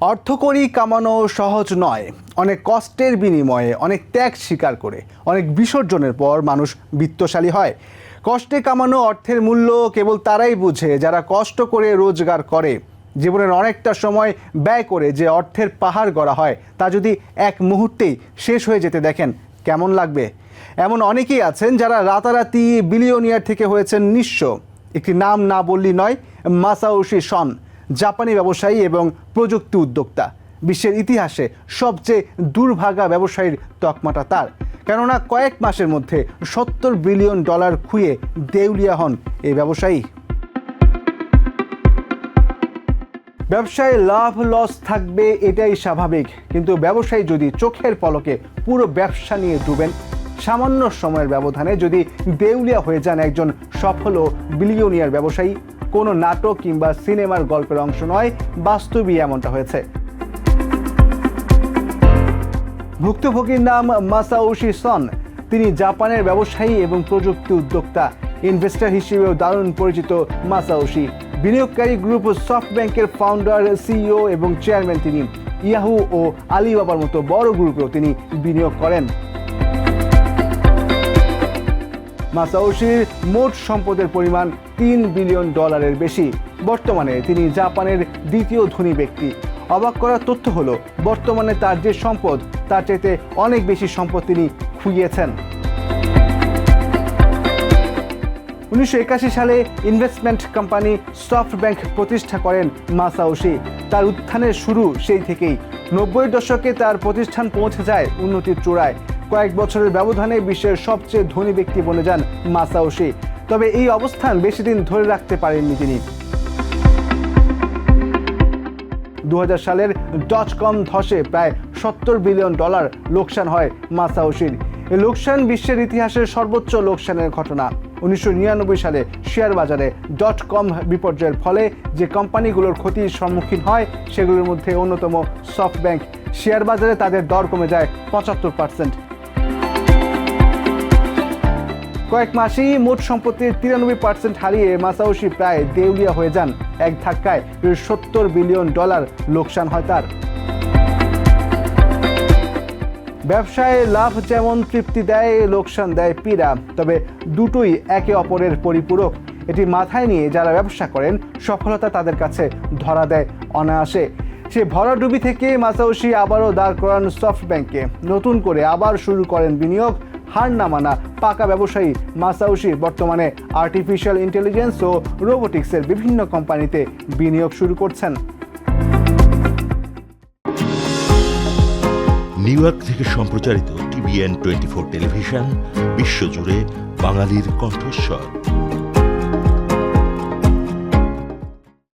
অর্থকরী কামানো সহজ নয়। অনেক কষ্টের বিনিময়ে অনেক ত্যাগ স্বীকার করে, অনেক বিসর্জনের পর মানুষ বিত্তশালী হয়। কষ্টে কামানো অর্থের মূল্য কেবল তারাই বুঝে, যারা কষ্ট করে রোজগার করে। জীবনের অনেকটা সময় ব্যয় করে যে অর্থের পাহাড় গড়া হয়, তা যদি এক মুহূর্তেই শেষ হয়ে যেতে দেখেন, কেমন লাগবে? এমন অনেকেই আছেন যারা রাতারাতি বিলিয়নিয়ার থেকে হয়েছেন নিঃস্ব। একটি নাম না বললেই নয় মাসাউশি সন। জাপানি ব্যবসায়ী এবং প্রযুক্তি উদ্যোক্তা। বিশ্বের ইতিহাসে সবচেয়ে দুর্ভাগা ব্যবসায়ীর তকমাটা তার। কেননা কয়েক মাসের মধ্যে সত্তর বিলিয়ন ডলার খুইয়ে দেউলিয়া হন এই ব্যবসায়ী। ব্যবসায় লাভ লস থাকবে এটাই স্বাভাবিক, কিন্তু ব্যবসায়ী যদি চোখের পলকে পুরো ব্যবসা নিয়ে ডুবেন, সামান্য সময়ের ব্যবধানে যদি দেউলিয়া হয়ে যান একজন সফল ও বিলিয়নিয়ার ব্যবসায়ী কোনো নাটক কিংবা সিনেমার গল্পের অংশ নয়, বাস্তবই এমনটা হয়েছে। ভুক্তভোগীর নাম মাসাউশি সন। তিনি জাপানের ব্যবসায়ী এবং প্রযুক্তি উদ্যোক্তা। ইনভেস্টর হিসেবেও দারুণ পরিচিত মাসাউশি বিনিয়োগকারী গ্রুপ সফট ব্যাংকের ফাউন্ডার সিইও এবং চেয়ারম্যান তিনি। ইয়াহু ও আলিবাবার মতো বড় গ্রুপেও তিনি বিনিয়োগ করেন। মাসাউশির মোট সম্পদের পরিমাণ তিন বিলিয়ন ডলারের বেশি। বর্তমানে তিনি জাপানের দ্বিতীয় ধনী ব্যক্তি। অবাক করার তথ্য হলো, বর্তমানে তার যে সম্পদ, তার চাইতে অনেক বেশি সম্পদ তিনি খুইয়েছেন উনিশশো সালে ইনভেস্টমেন্ট কোম্পানি সফট ব্যাংক প্রতিষ্ঠা করেন মাসাউশি তার উত্থানের শুরু সেই থেকেই। নব্বই দশকে তার প্রতিষ্ঠান পৌঁছে যায় উন্নতির চূড়ায়। কয়েক বছরের ব্যবধানে বিশ্বের সবচেয়ে ধনী ব্যক্তি বনে যান মাসাউশি। তবে এই অবস্থান বেশি দিন ধরে রাখতে পারেননি তিনি। দু হাজার সালের ডট কম ধসে প্রায় সত্তর বিলিয়ন ডলার লোকসান হয় মাসাউশির। এই লোকসান বিশ্বের ইতিহাসের সর্বোচ্চ লোকসানের ঘটনা। উনিশশো নিরানব্বই সালে শেয়ার বাজারে ডট কম বিপর্যয়ের ফলে যে কোম্পানিগুলোর ক্ষতির সম্মুখীন হয়, সেগুলোর মধ্যে অন্যতম সফট ব্যাংক শেয়ার বাজারে তাদের দর কমে যায় পঁচাত্তর পার্সেন্ট। কয়েক মাসেই মোট সম্পত্তির তিরানব্বই পার্সেন্ট হারিয়ে মাসাউশি প্রায় দেউলিয়া হয়ে যান। এক ধাক্কায় সত্তর বিলিয়ন ডলার লোকসান হয় তার। ব্যবসায় লাভ যেমন তৃপ্তি দেয়, লোকসান দেয় পীড়া, তবে দুটোই একে অপরের পরিপূরক। এটি মাথায় নিয়ে যারা ব্যবসা করেন, সফলতা তাদের কাছে ধরা দেয় অনায়াসে। সে ভরাডুবি থেকে মাসাউশি আবারও দাঁড় করান সফট ব্যাংকে নতুন করে আবার শুরু করেন বিনিয়োগ হার না মানা পাকা ব্যবসায়ী মাসাউশি বর্তমানে আর্টিফিশিয়াল ইন্টেলিজেন্স ও রোবোটিক্সের বিভিন্ন কোম্পানিতে বিনিয়োগ শুরু করছেন। নিউ ইয়র্ক থেকে সম্প্রচারিত টিভিএন টোয়েন্টি ফোর টেলিভিশন, বিশ্বজুড়ে বাঙালির কণ্ঠস্বর।